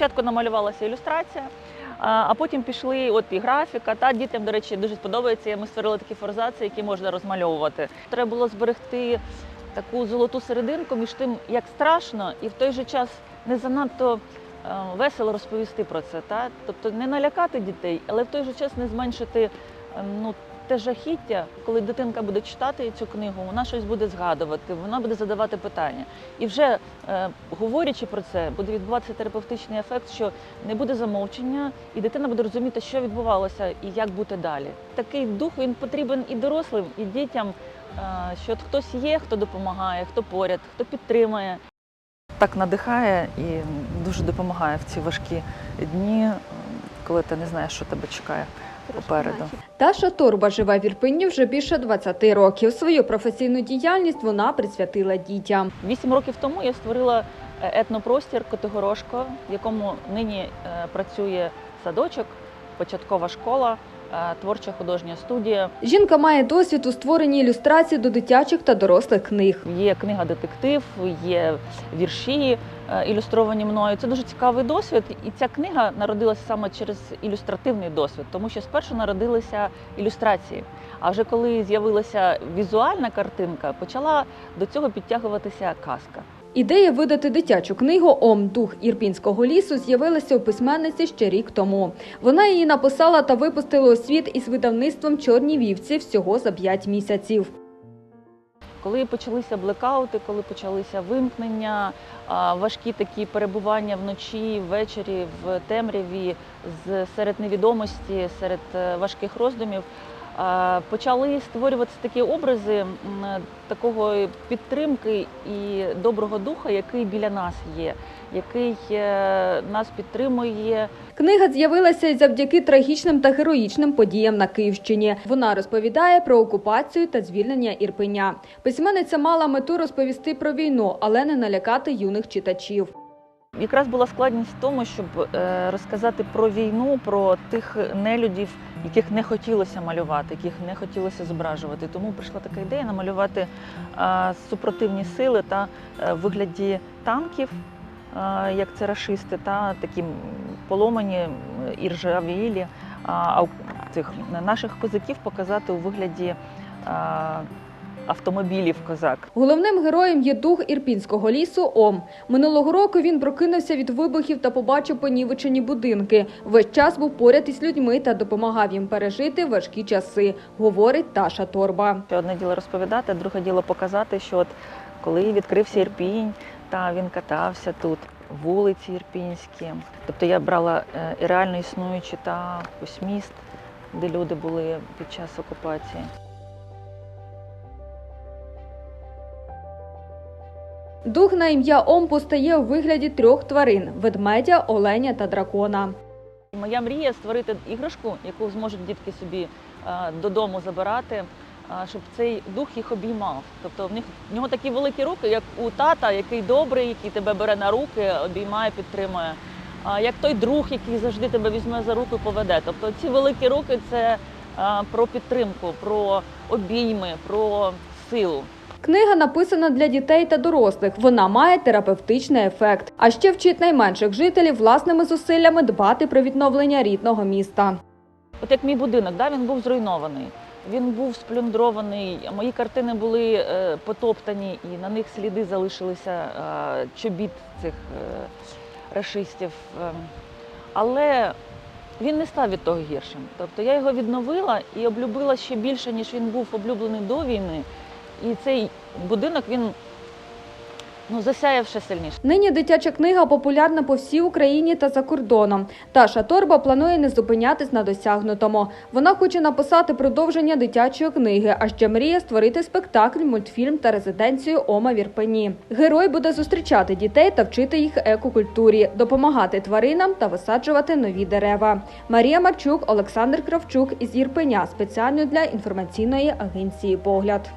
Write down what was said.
Спочатку намалювалася ілюстрація, а потім пішли от і графіка. Та дітям, до речі, дуже сподобається. Ми створили такі форзації, які можна розмальовувати. Треба було зберегти таку золоту серединку між тим, як страшно, і в той же час не занадто е, весело розповісти про це. Та? Тобто не налякати дітей, але в той же час не зменшити е, ну, те жахіття, коли дитинка буде читати цю книгу, вона щось буде згадувати, вона буде задавати питання. І вже е, говорячи про це, буде відбуватися терапевтичний ефект, що не буде замовчення, і дитина буде розуміти, що відбувалося і як бути далі. Такий дух він потрібен і дорослим, і дітям, е, що хтось є, хто допомагає, хто поряд, хто підтримує. Так надихає і дуже допомагає в ці важкі дні, коли ти не знаєш, що тебе чекає попереду. Таша Торба живе в Ірпені вже більше 20 років. Свою професійну діяльність вона присвятила дітям. Вісім років тому я створила е, етнопростір Котигорошко, в якому нині е, працює садочок, початкова школа, творча художня студія. Жінка має досвід у створенні ілюстрацій до дитячих та дорослих книг. Є книга детектив, є вірші е, ілюстровані мною. Це дуже цікавий досвід. І ця книга народилася саме через ілюстративний досвід, тому що спершу народилися ілюстрації. А вже коли з'явилася візуальна картинка, почала до цього підтягуватися казка. Ідея видати дитячу книгу Ом дух ірпінського лісу з'явилася у письменниці ще рік тому. Вона її написала та випустила у світ із видавництвом Чорні вівці всього за 5 місяців. Коли почалися блекаути, коли почалися вимкнення, важкі такі перебування вночі, ввечері в темряві, серед невідомості, серед е, важких роздумів, почали створюватися такі образи такого підтримки і доброго духа, який біля нас є, який е, нас підтримує, Книга з'явилася й завдяки трагічним та героїчним подіям на Київщині. Вона розповідає про окупацію та звільнення Ірпеня. Письменниця мала мету розповісти про війну, але не налякати юних читачів. Якраз була складність в тому, щоб е, розказати про війну, про тих нелюдів, яких не хотілося малювати, яких не хотілося зображувати. Тому прийшла така ідея намалювати супротивні сили та е, вигляді танків, як це рашисти, та такі поломані і ржавілі, а, цих наших козаків показати у вигляді автомобілів козак. Головним героєм є дух ірпінського лісу Ом. Минулого року він прокинувся від вибухів та побачив понівечені будинки. Весь час був поряд із людьми та допомагав їм пережити важкі часи, говорить Таша Торба. Одне діло розповідати, друге діло показати, що от коли відкрився Ірпінь, та він катався тут, вулиці Ірпінські. Тобто я брала е, реально існуючі та ось міст, де люди були під час окупації. Дух на ім'я Ом постає у вигляді трьох тварин: ведмедя, оленя та дракона. Моя мрія створити іграшку, яку зможуть дітки собі е, додому забирати, е, щоб цей дух їх обіймав. Тобто в них в нього такі великі руки, як у тата, який добрий, який тебе бере на руки, обіймає, підтримує. Як той друг, який завжди тебе візьме за руку і поведе. Тобто ці великі руки це е, про підтримку, про обійми, про силу. Книга написана для дітей та дорослих. Вона має терапевтичний ефект, а ще вчить найменших жителів власними зусиллями дбати про відновлення рідного міста. От як мій будинок, да, він був зруйнований, він був сплюндрований, мої картини були е, потоптані, і на них сліди залишилися е, чобіт цих е, рашистів. Але він не став від того гіршим. Тобто я його відновила і облюбила ще більше, ніж він був облюблений до війни. І цей будинок він ну, засяяв ще сильніше. Нині дитяча книга популярна по всій Україні та за кордоном. Таша Торба планує не зупинятись на досягнутому. Вона хоче написати продовження дитячої книги, а ще мріє створити спектакль, мультфільм та резиденцію Ома в Ірпені. Герой буде зустрічати дітей та вчити їх екокультурі, допомагати тваринам та висаджувати нові дерева. Марія Марчук, Олександр Кравчук із Ірпеня спеціально для інформаційної агенції Погляд.